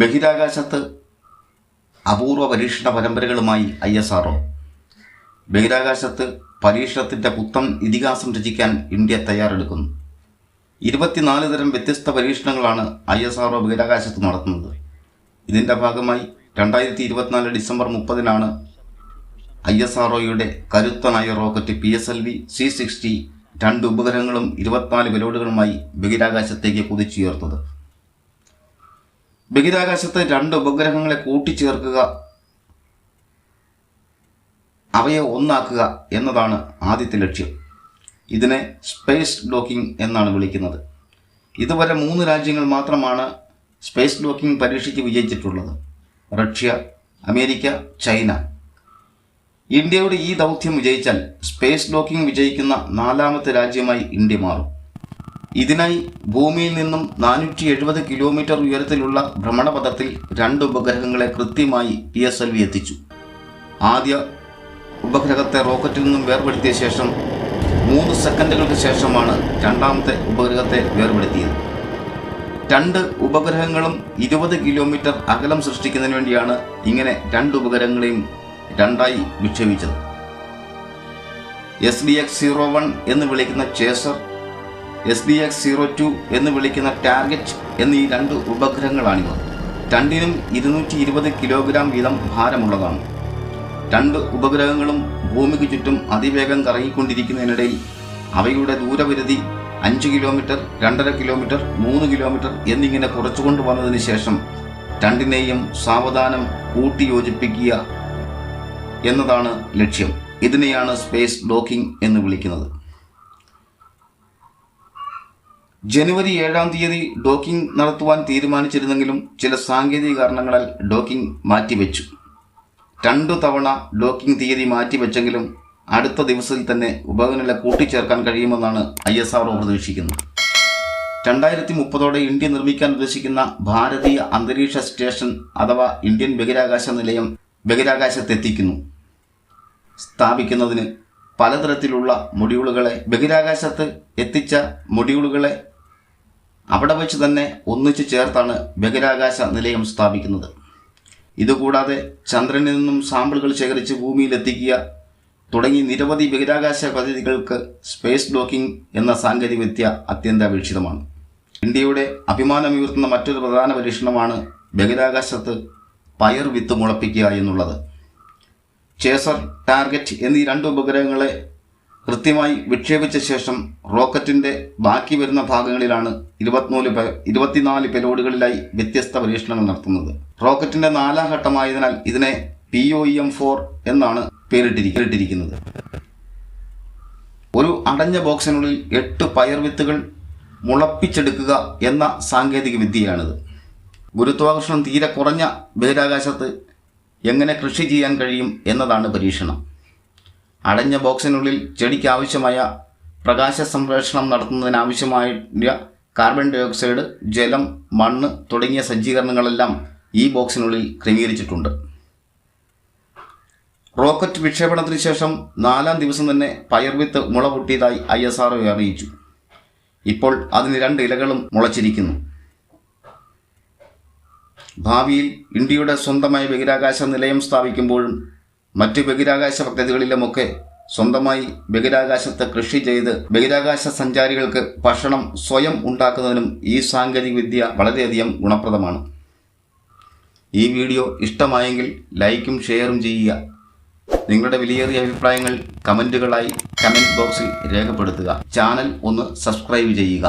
ബഹിരാകാശത്ത് അപൂർവ പരീക്ഷണ പരമ്പരകളുമായി ഐ എസ് ആർ ബഹിരാകാശത്ത് പരീക്ഷണത്തിന്റെ പുത്തൻ ഇതിഹാസം രചിക്കാൻ ഇന്ത്യ തയ്യാറെടുക്കുന്നു. ഇരുപത്തിനാല് തരം വ്യത്യസ്ത പരീക്ഷണങ്ങളാണ് ഐ എസ് ആർ ബഹിരാകാശത്ത് നടത്തുന്നത്. ഇതിന്റെ ഭാഗമായി രണ്ടായിരത്തി ഇരുപത്തിനാല് ഡിസംബർ മുപ്പതിനാണ് ഐ എസ് ആർ കരുത്തനായ rocket P S L V C sixty രണ്ട് ഉപഗ്രഹങ്ങളും ഇരുപത്തിനാല് പെലോഡുകളുമായി ബഹിരാകാശത്തേക്ക് കുതിച്ചുയർത്തത്. ബഹിരാകാശത്ത് രണ്ട് ഉപഗ്രഹങ്ങളെ കൂട്ടിച്ചേർക്കുക അവയെ ഒന്നാക്കുക എന്നതാണ് ആദ്യത്തെ ലക്ഷ്യം. ഇതിനെ സ്പേസ് ഡോക്കിംഗ് എന്നാണ് വിളിക്കുന്നത്. ഇതുവരെ മൂന്ന് രാജ്യങ്ങൾ മാത്രമാണ് സ്പേസ് ഡോക്കിംഗ് പരീക്ഷയ്ക്ക് വിജയിച്ചിട്ടുള്ളത്. Russia America China. ഇന്ത്യയുടെ ഈ ദൗത്യം വിജയിച്ചാൽ സ്പേസ് ഡോക്കിംഗ് വിജയിക്കുന്ന നാലാമത്തെ രാജ്യമായി ഇന്ത്യ മാറും. ഇതിനായി ഭൂമിയിൽ നിന്നും നാനൂറ്റി എഴുപത് കിലോമീറ്റർ ഉയരത്തിലുള്ള ഭ്രമണപഥത്തിൽ രണ്ട് ഉപഗ്രഹങ്ങളെ കൃത്യമായി പി എസ് എൽ വി എത്തിച്ചു. ആദ്യ ഉപഗ്രഹത്തെ റോക്കറ്റിൽ നിന്നും വേർപെടുത്തിയ ശേഷം മൂന്ന് സെക്കൻഡുകൾക്ക് ശേഷമാണ് രണ്ടാമത്തെ ഉപഗ്രഹത്തെ വേർപെടുത്തിയത്. രണ്ട് ഉപഗ്രഹങ്ങളും ഇരുപത് കിലോമീറ്റർ അകലം സൃഷ്ടിക്കുന്നതിന് വേണ്ടിയാണ് ഇങ്ങനെ രണ്ട് ഉപഗ്രഹങ്ങളെയും രണ്ടായി വിക്ഷേപിച്ചത്. S D X zero one എന്ന് വിളിക്കുന്ന chaser S D X zero two എന്ന് വിളിക്കുന്ന ടാർഗറ്റ് എന്നീ രണ്ട് ഉപഗ്രഹങ്ങളാണിവ. രണ്ടിനും ഇരുന്നൂറ്റി ഇരുപത് കിലോഗ്രാം വീതം ഭാരമുള്ളതാണ്. രണ്ട് ഉപഗ്രഹങ്ങളും ഭൂമിക്ക് ചുറ്റും അതിവേഗം കറങ്ങിക്കൊണ്ടിരിക്കുന്നതിനിടയിൽ അവയുടെ ദൂരപരിധി അഞ്ച് കിലോമീറ്റർ രണ്ടര കിലോമീറ്റർ മൂന്ന് കിലോമീറ്റർ എന്നിങ്ങനെ കുറച്ചുകൊണ്ട് വന്നതിന് ശേഷം രണ്ടിനെയും സാവധാനം കൂട്ടിയോജിപ്പിക്കുക എന്നതാണ് ലക്ഷ്യം. ഇതിനെയാണ് സ്പേസ് ഡോക്കിംഗ് എന്ന് വിളിക്കുന്നത്. ജനുവരി ഏഴാം തീയതി ഡോക്കിംഗ് നടത്തുവാൻ തീരുമാനിച്ചിരുന്നെങ്കിലും ചില സാങ്കേതിക കാരണങ്ങളാൽ ഡോക്കിംഗ് മാറ്റിവെച്ചു. രണ്ടു തവണ ഡോക്കിംഗ് തീയതി മാറ്റിവെച്ചെങ്കിലും അടുത്ത ദിവസത്തിൽ തന്നെ ഉപഗ്രഹങ്ങളെ കൂട്ടിച്ചേർക്കാൻ കഴിയുമെന്നാണ് ഐ എസ് ആർ പ്രതീക്ഷിക്കുന്നത്. രണ്ടായിരത്തി മുപ്പതോടെ ഇന്ത്യ നിർമ്മിക്കാൻ ഉദ്ദേശിക്കുന്ന ഭാരതീയ അന്തരീക്ഷ സ്റ്റേഷൻ അഥവാ ഇന്ത്യൻ ബഹിരാകാശ നിലയം ബഹിരാകാശത്തെത്തിക്കുന്നു. സ്ഥാപിക്കുന്നതിന് പലതരത്തിലുള്ള മൊഡ്യൂളുകളെ ബഹിരാകാശത്ത് എത്തിച്ച മൊഡ്യൂളുകളെ അവിടെ വെച്ച് തന്നെ ഒന്നിച്ചു ചേർത്താണ് ബഹിരാകാശ നിലയം സ്ഥാപിക്കുന്നത്. ഇതുകൂടാതെ ചന്ദ്രനിൽ നിന്നും സാമ്പിളുകൾ ശേഖരിച്ച് ഭൂമിയിലെത്തിക്കുക തുടങ്ങി നിരവധി ബഹിരാകാശ പദ്ധതികൾക്ക് സ്പേസ് ഡോക്കിംഗ് എന്ന സാങ്കേതികവിദ്യ അത്യന്താപേക്ഷിതമാണ്. ഇന്ത്യയുടെ അഭിമാനമുയർത്തുന്ന മറ്റൊരു പ്രധാന പരീക്ഷണമാണ് ബഹിരാകാശത്ത് പയർ വിത്ത് മുളപ്പിക്കുക എന്നുള്ളത്. ചേസർ ടാർഗറ്റ് എന്നീ രണ്ട് ഉപഗ്രഹങ്ങളെ കൃത്യമായി വിക്ഷേപിച്ച ശേഷം റോക്കറ്റിന്റെ ബാക്കി വരുന്ന ഭാഗങ്ങളിലാണ് ഇരുപത്തിനാല് ഇരുപത്തിനാല് പെലോഡുകളിലായി വ്യത്യസ്ത പരീക്ഷണങ്ങൾ നടത്തുന്നത്. റോക്കറ്റിന്റെ നാലാം ഘട്ടമായതിനാൽ ഇതിനെ പി ഒ എം ഫോർ എന്നാണ് പേരിട്ടിരി- പേരിട്ടിരിക്കുന്നത്. ഒരു അടഞ്ഞ ബോക്സിനുള്ളിൽ എട്ട് പയർ വിത്തുകൾ മുളപ്പിച്ചെടുക്കുക എന്ന സാങ്കേതിക വിദ്യയാണിത്. ഗുരുത്വാകർഷണം തീരെ കുറഞ്ഞ ബഹിരാകാശത്ത് എങ്ങനെ കൃഷി ചെയ്യാൻ കഴിയും എന്നതാണ് പരീക്ഷണം. അടഞ്ഞ ബോക്സിനുള്ളിൽ ചെടിക്ക് ആവശ്യമായ പ്രകാശ സംരക്ഷണം നടത്തുന്നതിനാവശ്യമായ കാർബൺ ഡയോക്സൈഡ് ജലം മണ്ണ് തുടങ്ങിയ സജ്ജീകരണങ്ങളെല്ലാം ഈ ബോക്സിനുള്ളിൽ ക്രമീകരിച്ചിട്ടുണ്ട്. റോക്കറ്റ് വിക്ഷേപണത്തിന് ശേഷം നാലാം ദിവസം തന്നെ പയർവിത്ത് മുള പൊട്ടിയതായി ഐ എസ് ആർ അറിയിച്ചു. ഇപ്പോൾ അതിന് രണ്ട് ഇലകളും മുളച്ചിരിക്കുന്നു. ഭാവിയിൽ ഇന്ത്യയുടെ സ്വന്തമായ ബഹിരാകാശ നിലയം സ്ഥാപിക്കുമ്പോഴും മറ്റ് ബഹിരാകാശ പദ്ധതികളിലുമൊക്കെ സ്വന്തമായി ബഹിരാകാശത്ത് കൃഷി ചെയ്ത് ബഹിരാകാശ സഞ്ചാരികൾക്ക് ഭക്ഷണം സ്വയം ഉണ്ടാക്കുന്നതിനും ഈ സാങ്കേതിക വിദ്യ വളരെയധികം ഗുണപ്രദമാണ്. ഈ വീഡിയോ ഇഷ്ടമായെങ്കിൽ ലൈക്കും ഷെയറും ചെയ്യുക. നിങ്ങളുടെ വിലയേറിയ അഭിപ്രായങ്ങൾ കമന്റുകളായി കമന്റ് ബോക്സിൽ രേഖപ്പെടുത്തുക. ചാനൽ ഒന്ന് സബ്സ്ക്രൈബ് ചെയ്യുക.